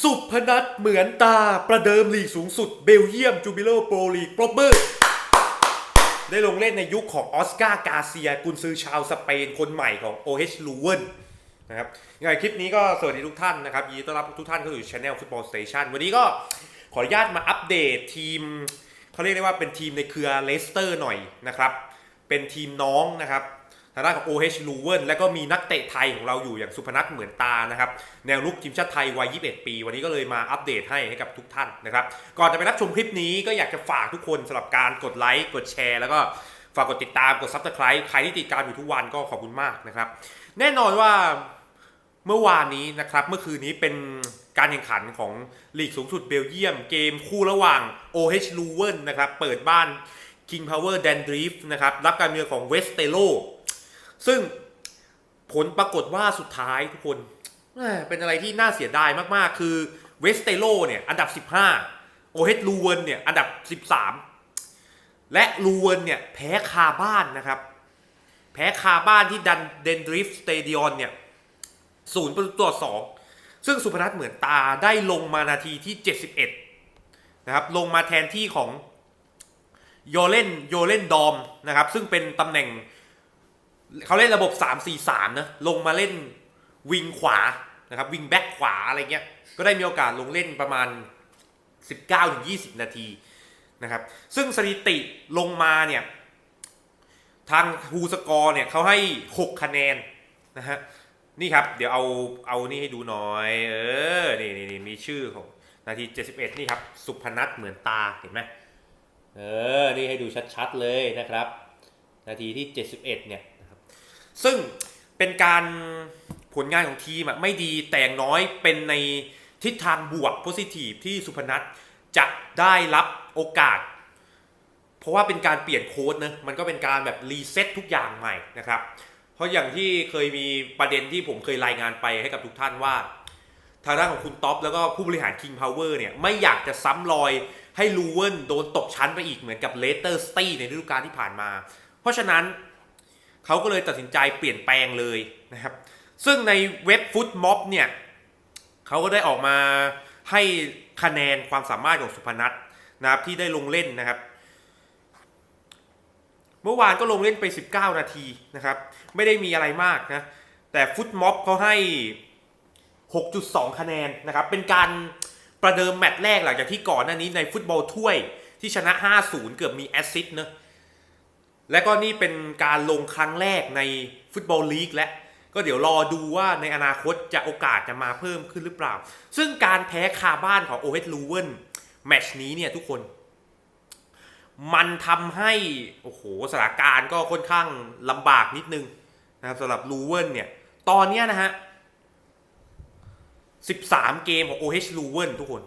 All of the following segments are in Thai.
สุพนัทเหมือนตาประเดิมลีกสูงสุดเบลเยียมจูบิโลโปรลีกปรบมือ ได้ลงเล่นในยุคของออสการ์กาเซียกุนซือชาวสเปนคนใหม่ของ OH l u w e n นะครับยังไงคลิปนี้ก็สวัสดีทุกท่านนะครับยินดีต้อนรับทุกท่านเข้าสู่ช anel Football Station วันนี้ก็ขออนุญาตมาอัปเดตทีมเขาเรียกได้ว่าเป็นทีมในเครือเลสเตอร์หน่อยนะครับ เป็นทีมน้องนะครับ ทางด้านของ OH l u w e n แล้วก็มีนักเตะไทยของเราอยู่อย่างสุพนัทเหมือนตานะครับ แนวลุกทีมชาติไทยวัย 21 ปี วันนี้ก็เลยมาอัปเดตให้ให้กับทุกท่านนะครับ ก่อนจะไปรับชมคลิปนี้ก็อยากจะฝากทุกคนสำหรับการกดไลค์กดแชร์ แล้วก็ฝากกดติดตามกด Subscribe ใครที่ติดตามอยู่ทุกวันก็ขอบคุณมากนะครับ แน่นอนว่าเมื่อวานนี้นะครับเมื่อคืนนี้เป็นการแข่งขันของลีกสูงสุดเบลเยียม เกมคู่ระหว่าง OH l u w e n นะครับเปิดบ้าน King Power d a n d r i f นะครับรับการเมืองของ West t e l o ซึ่งผลปรากฏว่าสุดท้ายทุกคนเป็นอะไรที่น่าเสียดายมากๆ คือเวสเตโลเนี่ยอันดับ 15 โอเฮดลูเวนเนี่ยอันดับ 13 และลูเวนเนี่ยแพ้คาบ้านนะครับ แพ้คาบ้านที่ดันเดนดริฟสเตเดียนเนี่ยศูนย์ประตูต่อสองซึ่งสุพนัทเหมือนตาได้ลงมานาทีที่ 71 นะครับ ลงมาแทนที่ของโยเลนโยเลนดอมนะครับ ซึ่งเป็นตำแหน่ง เขาเล่นระบบ 3-4-3นะลงมาเล่นวิงขวานะครับวิงแบ็คขวาอะไรเงี้ยก็ได้มีโอกาสลงเล่นประมาณ 19-20 นาทีนะครับซึ่งสถิติลงมาเนี่ยทางฮูสกอร์เนี่ยเขาให้ 6 คะแนนนะฮะนี่ครับ เดี๋ยวเอาเอานี่ให้ดูหน่อย เออ นี่นี่นี่มีชื่อของนาที 71 นี่ครับ สุพนัทเหมือนตาเห็นไหมเออ นี่ให้ดูชัดๆเลยนะครับ นาทีที่ 71 เนี่ยนะครับ ซึ่งเป็นการผลงานของทีมอะไม่ดีแต่อย่างน้อยเป็นในทิศทางบวกโพซิทีฟที่สุพนัทจะได้รับโอกาส เพราะว่าเป็นการเปลี่ยนโค้ดนะมันก็เป็นการแบบรีเซ็ตทุกอย่างใหม่นะครับ เพราะอย่างที่เคยมีประเด็นที่ผมเคยรายงานไปให้กับทุกท่านว่า ทางด้านของคุณท็อปแล้วก็ผู้บริหาร King Power เนี่ยไม่อยากจะซ้ำรอยให้ลูเวนโดนตกชั้นไปอีกเหมือนกับเลสเตอร์สตีในฤดูกาลที่ผ่านมา เพราะฉะนั้น เขาก็เลยตัดสินใจเปลี่ยนแปลงเลยนะครับ ซึ่งในเว็บฟุตม็อบเนี่ยเขาก็ได้ออกมาให้คะแนนความสามารถของสุพนัทนะครับที่ได้ลงเล่นนะครับ เมื่อวานก็ลงเล่นไป 19 นาทีนะครับ ไม่ได้มีอะไรมากนะ แต่ฟุตม็อบเขาให้ 6.2 คะแนนนะครับ เป็นการประเดิมแมตช์แรกหลังจากที่ก่อนหน้านี้ในฟุตบอลถ้วยที่ชนะ 5-0 เกือบมีแอสซิสต์เนอะ และก็นี่เป็นการลงครั้งแรกในฟุตบอลลีกและ ก็เดี๋ยวรอดูว่าในอนาคตจะโอกาสจะมาเพิ่มขึ้นหรือเปล่า ซึ่งการแพ้คาบ้านของโอเวสลูเวนแมตช์นี้เนี่ยทุกคน มันทำให้ โอ้โหสถานการณ์ก็ค่อนข้างลำบากนิดนึงนะครับสำหรับลูเวนเนี่ย ตอนนี้นะฮะ 13 เกมของ OH l u w e n ทุกคน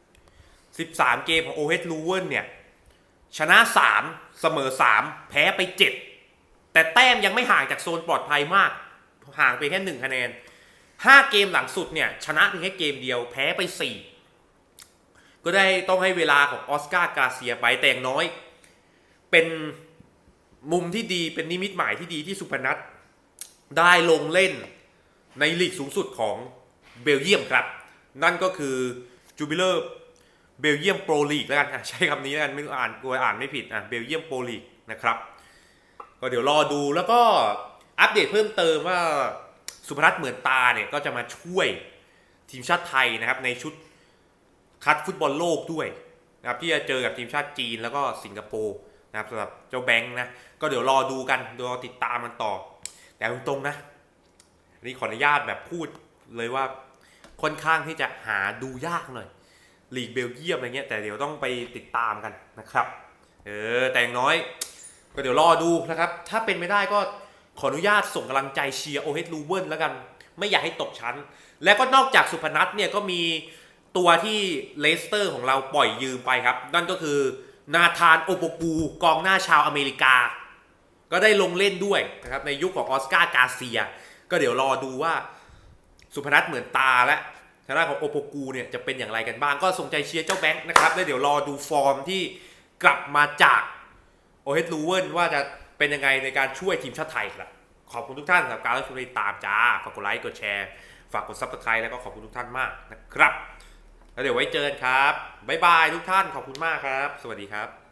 13 เกมของ OH l u w e n เนี่ย ชนะ 3 เสมอ 3 แพ้ไป 7 แต่แต้มยังไม่ห่างจากโซนปลอดภัยมาก ห่างไปแค่1คะแนน 5 เกมหลังสุดเนี่ย ชนะเพียงแค่เกมเดียวแพ้ไป 4 ก็ได้ต้องให้เวลาของออสการ์กาเซียไปแต่งน้อย เป็นมุมที่ดีเป็นนิมิตหมายที่ดีที่สุพนัทได้ลงเล่นในลีกสูงสุดของเบลเยียมครับ นั่นก็คือจูบิเลอร์ เบลเยียมโปรลีกแล้วกันใช้คำนี้แล้วกันไม่รู้อ่านกลัวอ่านไม่ผิดอะเบลเยียมโปรลีกนะครับก็เดี๋ยวรอดูแล้วก็อัปเดตเพิ่มเติมว่าสุพนัทเหมือนตาเนี่ยก็จะมาช่วยทีมชาติไทยนะครับในชุดคัดฟุตบอลโลกด้วยนะครับที่จะเจอกับทีมชาติจีนแล้วก็สิงคโปร์นะครับสำหรับเจ้าแบงค์นะก็เดี๋ยวรอดูกันเดี๋ยวรอติดตามกันต่อ แต่ตรงๆนะนนี้ขออนุญาตแบบพูดเลยว่าค่อนข้างที่จะหาดูยากหน่อย ลีกเบลเยียมอะไรเงี้ยแต่เดี๋ยวต้องไปติดตามกันนะครับเออแต่อย่างน้อย ก็เดี๋ยวรอดูนะครับ ถ้าเป็นไม่ได้ก็ขออนุญาตส่งกำลังใจเชียร์โอเฮดลูเวนแล้วกัน ไม่อยากให้ตกชั้น และก็นอกจากสุพนัทเนี่ยก็มีตัวที่เลสเตอร์ของเราปล่อยยืมไปครับ นั่นก็คือนาธานโอโปกูกองหน้าชาวอเมริกา ก็ได้ลงเล่นด้วยนะครับในยุคของออสการ์กาเซีย ก็เดี๋ยวรอดูว่าสุพนัทเหมือนตาและ ทางด้านของโอโปกูเนี่ยจะเป็นอย่างไรกันบ้าง ก็ส่งใจเชียร์เจ้าแบงค์นะครับแล้วเดี๋ยวรอดูฟอร์มที่กลับมาจากโอเฮดลูเวนว่าจะเป็นยังไงในการช่วยทีมชาติไทยครับ ขอบคุณทุกท่านสำหรับการรับชมติดตามจ้า ฝากกดไลค์ กดแชร์ ฝากกด subscribe แล้วก็ขอบคุณทุกท่านมากนะครับ แล้วเดี๋ยวไว้เจอกันครับ บ๊ายบายทุกท่าน ขอบคุณมากครับ สวัสดีครับ